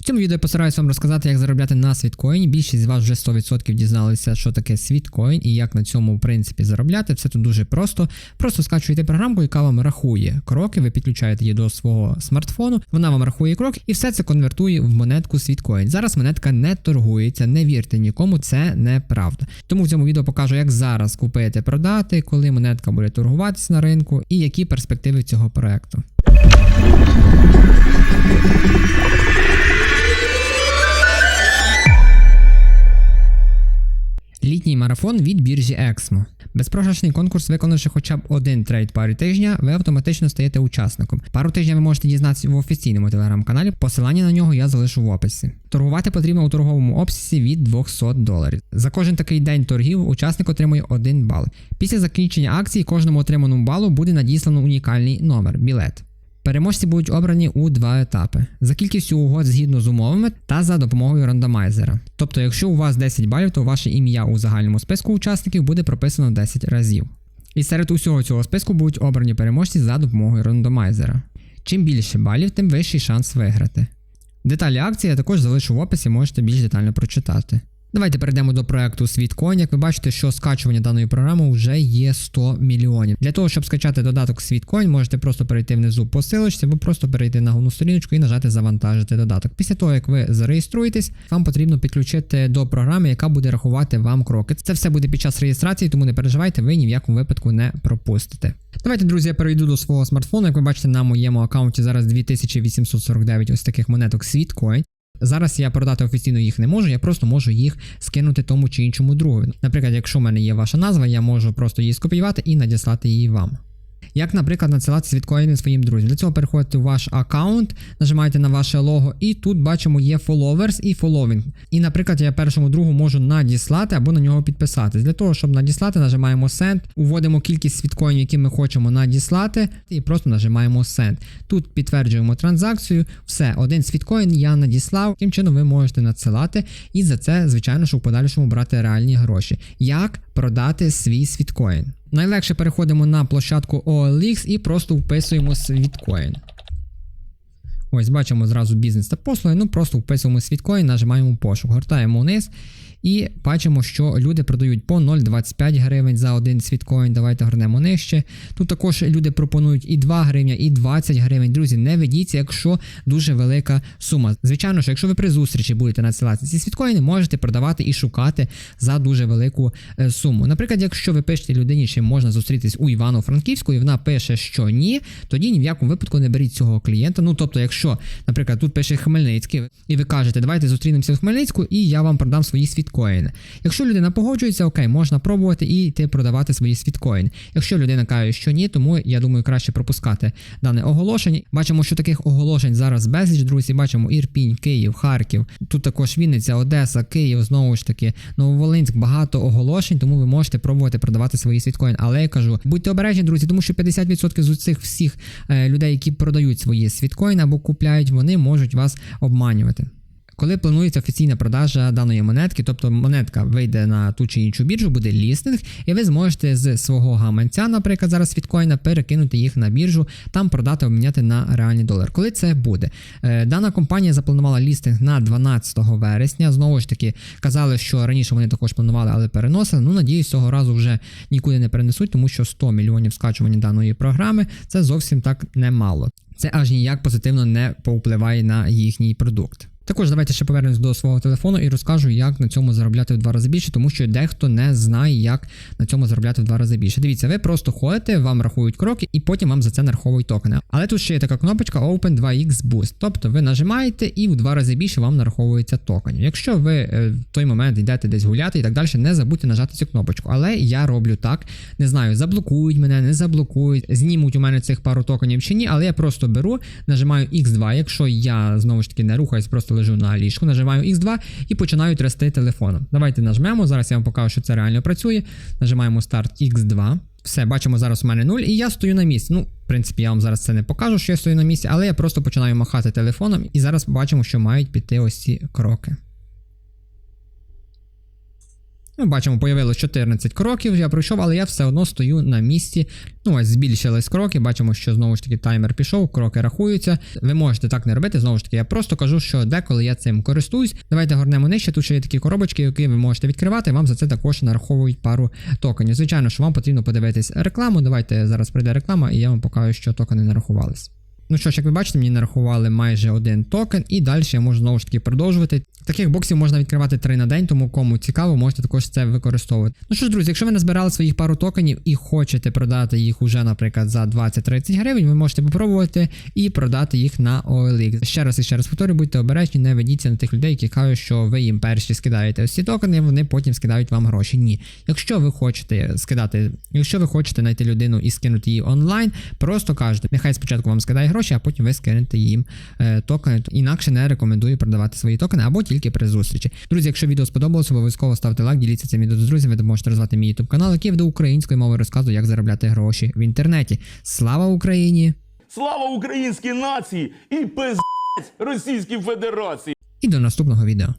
В цьому відео я постараюся вам розказати, як заробляти на світкоїні. Більшість з вас вже 100% дізналися, що таке світкоін і як на цьому в принципі заробляти. Все тут дуже просто. Просто скачуєте програмку, яка вам рахує кроки. Ви підключаєте її до свого смартфону. Вона вам рахує крок, і все це конвертує в монетку світкоін. Зараз монетка не торгується, не вірте нікому, це неправда. Тому в цьому відео покажу, як зараз купити, продати, коли монетка буде торгуватися на ринку, і які перспективи цього проекту. Марафон від біржі Exmo. Безпрограшний конкурс, виконавши хоча б один трейд парі тижня, ви автоматично стаєте учасником. Пару тижня ви можете дізнатися в офіційному телеграм-каналі. Посилання на нього я залишу в описі. Торгувати потрібно у торговому обсязі від 200 доларів. За кожен такий день торгів учасник отримує 1 бал. Після закінчення акції кожному отриманому балу буде надіслано унікальний номер білет. Переможці будуть обрані у два етапи: за кількістю угод згідно з умовами та за допомогою рандомайзера. Тобто, якщо у вас 10 балів, то ваше ім'я у загальному списку учасників буде прописано 10 разів. І серед усього цього списку будуть обрані переможці за допомогою рандомайзера. Чим більше балів, тим вищий шанс виграти. Деталі акції я також залишу в описі, можете більш детально прочитати. Давайте перейдемо до проекту Світкоін. Як ви бачите, що скачування даної програми вже є 100 мільйонів. Для того, щоб скачати додаток Світкоін, можете просто перейти внизу по силочці, або просто перейти на головну сторіночку і нажати Завантажити додаток. Після того, як ви зареєструєтесь, вам потрібно підключити до програми, яка буде рахувати вам кроки. Це все буде під час реєстрації, тому не переживайте, ви ні в якому випадку не пропустите. Давайте, друзі, я перейду до свого смартфону. Як ви бачите, на моєму аккаунті зараз 2849 ось таких монеток Світкоін. Зараз я продати офіційно їх не можу, я просто можу їх скинути тому чи іншому другу. Наприклад, якщо в мене є ваша назва, я можу просто її скопіювати і надіслати її вам. Як, наприклад, надсилати світкоїни своїм друзям. Для цього переходите в ваш аккаунт, нажимаєте на ваше лого, і тут бачимо є followers і following. І, наприклад, я першому другу можу надіслати або на нього підписатись. Для того, щоб надіслати, нажимаємо Send, уводимо кількість світкоїнів, які ми хочемо надіслати, і просто нажимаємо Send. Тут підтверджуємо транзакцію. Все, один світкоін я надіслав. Таким чином ви можете надсилати, і за це, звичайно, що в подальшому брати реальні гроші. Як продати свій світкоін? Найлегше переходимо на площадку OLX і просто вписуємо світкоін. Ось бачимо зразу бізнес та послуги. Ну просто вписуємо світкоін, нажимаємо пошук, гортаємо вниз. І бачимо, що люди продають по 0,25 гривень за один світкоін. Давайте горнемо нижче. Тут також люди пропонують і 2 гривня, і 20 гривень. Друзі, не ведіться, якщо дуже велика сума. Звичайно, що якщо ви при зустрічі будете надсилати ці світкоїни, можете продавати і шукати за дуже велику е, суму. Наприклад, якщо ви пишете людині, чи можна зустрітись у Івано-Франківську, і вона пише, що ні, тоді ні в якому випадку не беріть цього клієнта. Ну тобто, якщо, наприклад, тут пише Хмельницький, і ви кажете, давайте зустрінемося в Хмельницьку, і я вам продам свої світкоїни. Якщо людина погоджується, окей, можна пробувати і йти продавати свої світкоїни. Якщо людина каже, що ні, тому я думаю, краще пропускати дане оголошення. Бачимо, що таких оголошень зараз безліч, друзі. Бачимо Ірпінь, Київ, Харків. Тут також Вінниця, Одеса, Київ, знову ж таки, Нововолинськ, багато оголошень, тому ви можете пробувати продавати свої світкоїни. Але я кажу, будьте обережні, друзі, тому що 50% з цих всіх е, людей, які продають свої світкоїни або купляють, вони можуть вас обманювати. Коли планується офіційна продажа даної монетки, тобто монетка вийде на ту чи іншу біржу, буде лістинг, і ви зможете з свого гаманця, наприклад, зараз світкоїна, перекинути їх на біржу, там продати, обміняти на реальний долар. Коли це буде? Е, Дана компанія запланувала лістинг на 12 вересня. Знову ж таки, казали, що раніше вони також планували, але переносили. Ну, надіюсь, цього разу вже нікуди не перенесуть, тому що 100 мільйонів скачування даної програми це зовсім так немало. Це аж ніяк позитивно не повпливає на їхній продукт. Також давайте ще повернемось до свого телефону і розкажу, як на цьому заробляти в два рази більше, тому що дехто не знає, як на цьому заробляти в два рази більше. Дивіться, ви просто ходите, вам рахують кроки, і потім вам за це нараховують токени. Але тут ще є така кнопочка Open 2x Boost. Тобто ви нажимаєте і в два рази більше вам нараховується токенів. Якщо ви е, в той момент йдете десь гуляти і так далі, не забудьте нажати цю кнопочку. Але я роблю так. Не знаю, заблокують мене, не заблокують, знімуть у мене цих пару токенів чи ні, але я просто беру, нажимаю X2. Якщо я знову ж таки не рухаюсь, просто лежу на ліжку, нажимаю X2 і починаю трясти телефоном. Давайте нажмемо. Зараз я вам покажу, що це реально працює. Нажимаємо старт X2. Все, бачимо, зараз у мене 0, і я стою на місці. Ну, в принципі, я вам зараз це не покажу, що я стою на місці, але я просто починаю махати телефоном, і зараз бачимо, що мають піти ось ці кроки. Ми бачимо, появилось 14 кроків, я пройшов, але я все одно стою на місці. Ну, ось збільшились кроки. Бачимо, що знову ж таки таймер пішов, кроки рахуються. Ви можете так не робити. Знову ж таки, я просто кажу, що деколи я цим користуюсь. Давайте горнемо нижче. Тут ще є такі коробочки, які ви можете відкривати. Вам за це також нараховують пару токенів. Звичайно, що вам потрібно подивитись рекламу. Давайте зараз прийде реклама, і я вам покажу, що токени нарахувались. Ну що ж, як ви бачите, мені нарахували майже один токен, і далі я можу знову ж таки продовжувати. Таких боксів можна відкривати 3 на день, тому кому цікаво, можете також це використовувати. Ну що ж, друзі, якщо ви назбирали своїх пару токенів і хочете продати їх уже, наприклад, за 20-30 гривень, ви можете попробувати і продати їх на OLX. Ще раз і ще раз повторюю, будьте обережні, не ведіться на тих людей, які кажуть, що ви їм перші скидаєте ось ці токени, вони потім скидають вам гроші. Ні. Якщо ви хочете скидати, якщо ви хочете знайти людину і скинути її онлайн, просто кажете, нехай спочатку вам скидає гроші, а потім ви скинете їм е, токени. Інакше не рекомендую продавати свої токени або тільки при зустрічі. Друзі, якщо відео сподобалося, обов'язково ставте лайк, діліться цим відео з друзями, ви можете розвивати мій YouTube канал, який веде українською мовою розказує, як заробляти гроші в інтернеті. Слава Україні! Слава українській нації і пиздець Російській Федерації! І до наступного відео.